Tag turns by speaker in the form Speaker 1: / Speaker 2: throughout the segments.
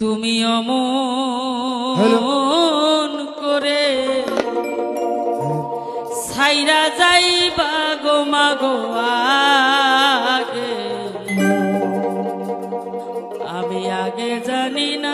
Speaker 1: তুমি অমন করে সাইরা যাই বাগো মাগো আগে। আমি আগে জানি না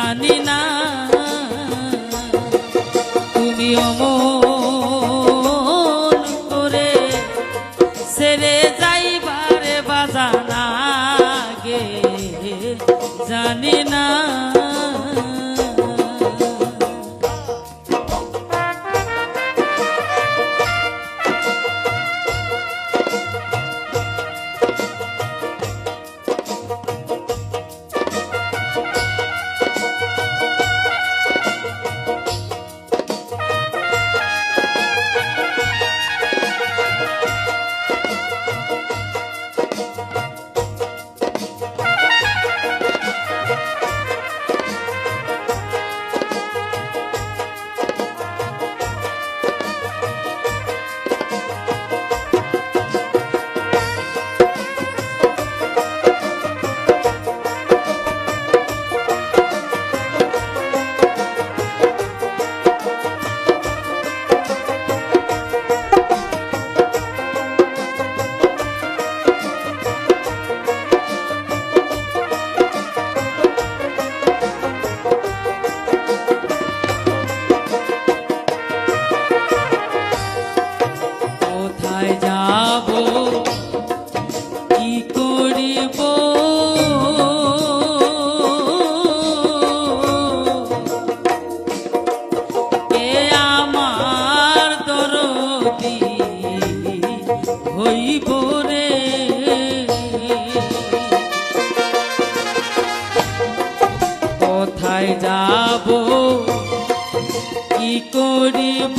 Speaker 1: জানি না। তুমি অমন করে সেরে যাইবারে বাজানা গে জানি না। খাব কি করিব? রে। কোথায় যাব কি করিব?